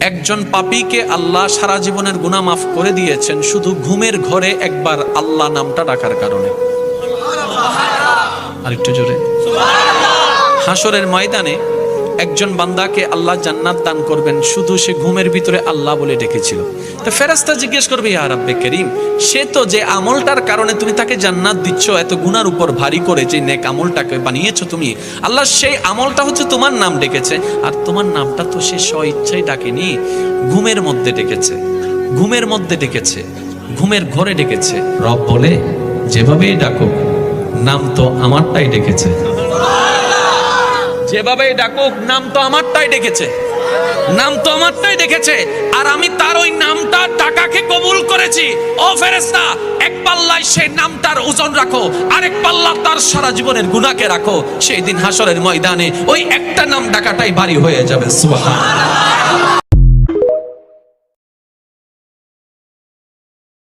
একজন পাপিকে আল্লাহ সারা জীবনের গুণা মাফ করে দিয়েছেন শুধু ঘুমের ঘরে একবার আল্লাহ নামটা ডাকার কারণে। আরেকটু জোরে। হাসরের ময়দানে একজন বান্দাকে আল্লাহ জান্নাত দান করবেন, শুধু সে ঘুমের ভিতরে আল্লাহ বলে ডেকেছিল। তো ফেরাস্তা জিজ্ঞেস করবে, ইয়া রাব্বে করিম, সে তো যে আমলটার কারণে তুমি তাকে জান্নাত দিচ্ছ, এত গুনার উপর ভারী করে যে নেক আমলটাকে বানিয়েছো তুমি, আল্লাহ সেই আমলটা হচ্ছে তোমার নাম ডেকেছে, আর তোমার নামটা তো সে স্ব ইচ্ছাই ডাকেনি, ঘুমের মধ্যে ডেকেছে, ঘুমের মধ্যে ডেকেছে, ঘুমের ঘরে ডেকেছে। রব বলে, যেভাবেই ডাকো নাম তো আমারটাই ডেকেছে। যেভাবে ডাকুক, নাম তো আমারটাই ডেকেছে। নাম তো আমারটাই ডেকেছে। আর আমি তার ওই নামটা টাকাকে কবুল করেছি। ও ফেরেস্তা এক পাল্লায় সেই নামটার ওজন রাখো। আরেক পাল্লা তার সারা জীবনের গুণাকে রাখো। সেই দিন হাসরের ময়দানে ওই একটা নাম ডাকাটাই ভারী হয়ে যাবে। সুবহান